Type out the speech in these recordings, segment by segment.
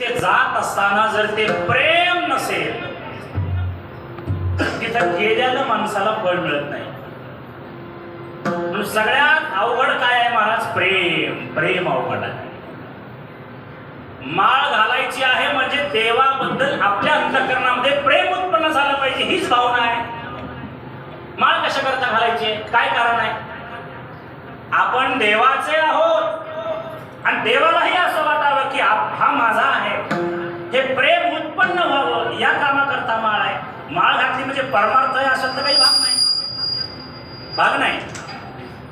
ते जात असताना जर ते प्रेम नसेल तिथं गेल्यानं माणसाला फळ मिळत नाही. सगळ्यात अवघड काय आहे महाराज? प्रेम. प्रेम अवघड आहे. माळ घालायची आहे म्हणजे देवाबद्दल आपल्या अंतकरणामध्ये प्रेम उत्पन्न झालं पाहिजे हीच भावना आहे. माळ कशा करता घालायची? आहे? काय कारण आहे? आपण देवाचे आहोत. आणि देवालाही असं वाटावं की हा माझा आहे. हे प्रेम उत्पन्न व्हावं. या कामाकरता माळ आहे. माळ घातली म्हणजे परमार्थ आहे असं तर काही भाग नाही. भाग नाही.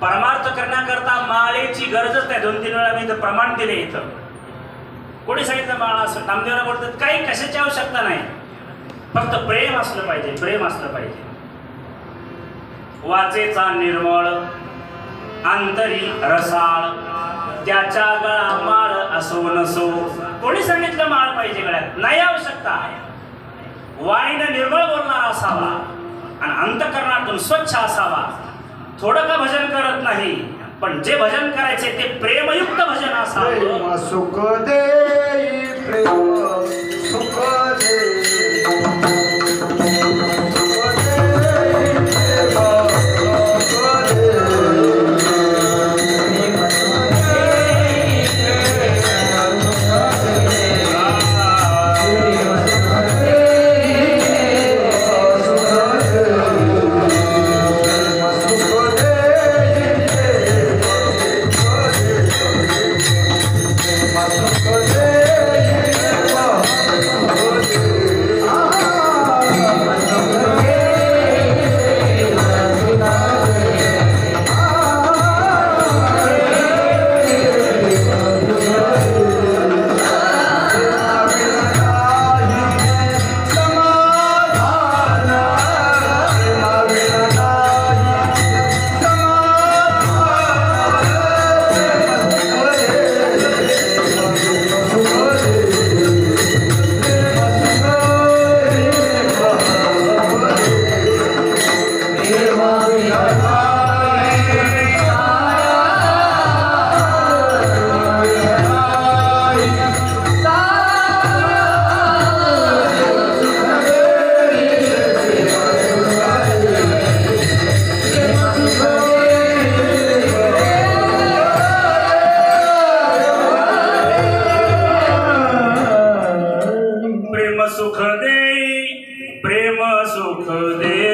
परमार्थ करण्याकरता माळेची गरजच नाही. दोन तीन वेळा मी इथं प्रमाण दिले इथं. कोणी सांगितलं माळ असं? नामदेवाला बोलतात काही कशाची आवश्यकता नाही. फक्त प्रेम असलं पाहिजे. प्रेम असलं पाहिजे. वाचेचा निर्मळ आंतरी रसाळ. त्याच्या गळा माळ असो नसो. कोणी सांगितलं माळ पाहिजे गळ्यात? नाही आवश्यकता. वाणीनं निर्मळ बोलणारा असावा आणि अंतकरणातून स्वच्छ असावा. थोडं का भजन करत नाही पण जे भजन करायचे ते प्रेमयुक्त भजन असावं. देई सुख दे.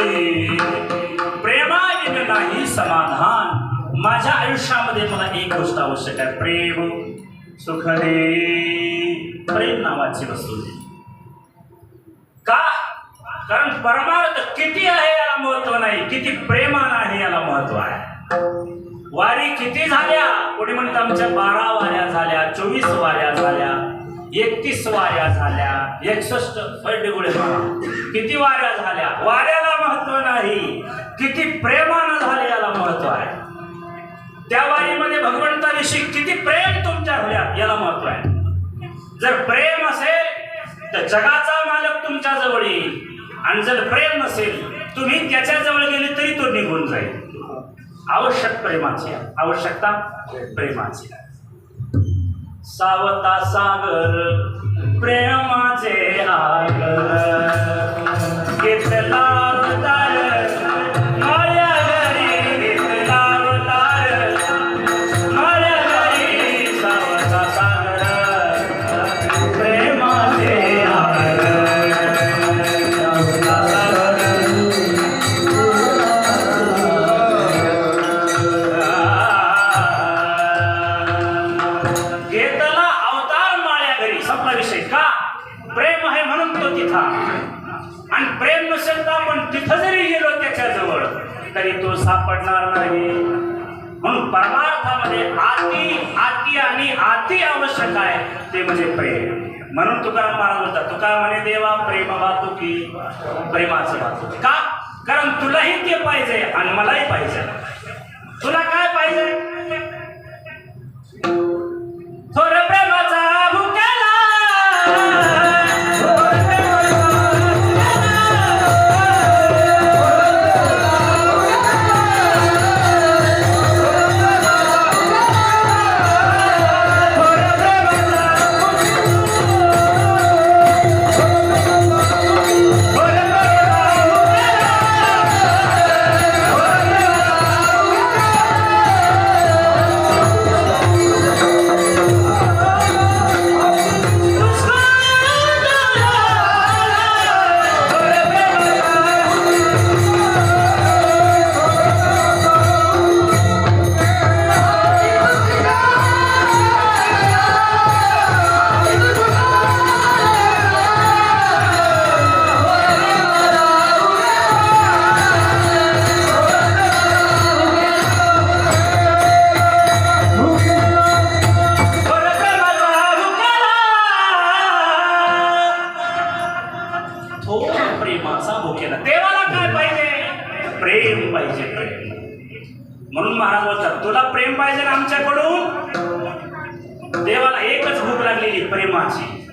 प्रेमाविन नाही समाधान. माझ्या आयुष्यामध्ये मला एक गोष्ट आवश्यक आहे. प्रेम सुख दे. प्रेम नावाची वस्तू दे. का? कारण परमार्थ किती आहे याला महत्त्व नाही. किती प्रेमान आहे याला महत्त्व आहे. वारी किती झाल्या? कोणी म्हणत आमच्या बारा वाऱ्या झाल्या चोवीस वाऱ्या झाल्या. एकतीस वाऱ्या झाल्या एकसष्ट फळडेगुळे किती वाऱ्या झाल्या? वाऱ्याला महत्त्व नाही. किती प्रेमानं झाले याला महत्त्व आहे. त्या वारीमध्ये भगवंताविषयी किती प्रेम तुमच्या झाल्या याला महत्त्व आहे. जर प्रेम असेल तर जगाचा मालक तुमच्या जवळ येईल. आणि जर प्रेम नसेल तुम्ही त्याच्याजवळ गेले तरी तो निघून जाईल. आवश्यक प्रेमाची आवश्यकता प्रेमाची आहे. सावता सागर। गेलो त्याच्याजवळ तरी तो सापडणार नाही. म्हणून परमार्थामध्ये आती आती आणि आती आवश्यक आहे ते म्हणजे प्रेम. म्हणून तुकाराम महाराज बोलतात तुकाराम म्हणे देवा प्रेम वाहतुकी प्रेमाचं वाहतुकी का? कारण तुलाही ते पाहिजे आणि मलाही पाहिजे. तुला काय पाहिजे? देवाला काय पाहिजे? प्रेम पाहिजे प्रेम. म्हणून महाराज बोलतात तुला प्रेम पाहिजे आमच्याकडून? देवाला एकच भूक लागलेली प्रेमाची.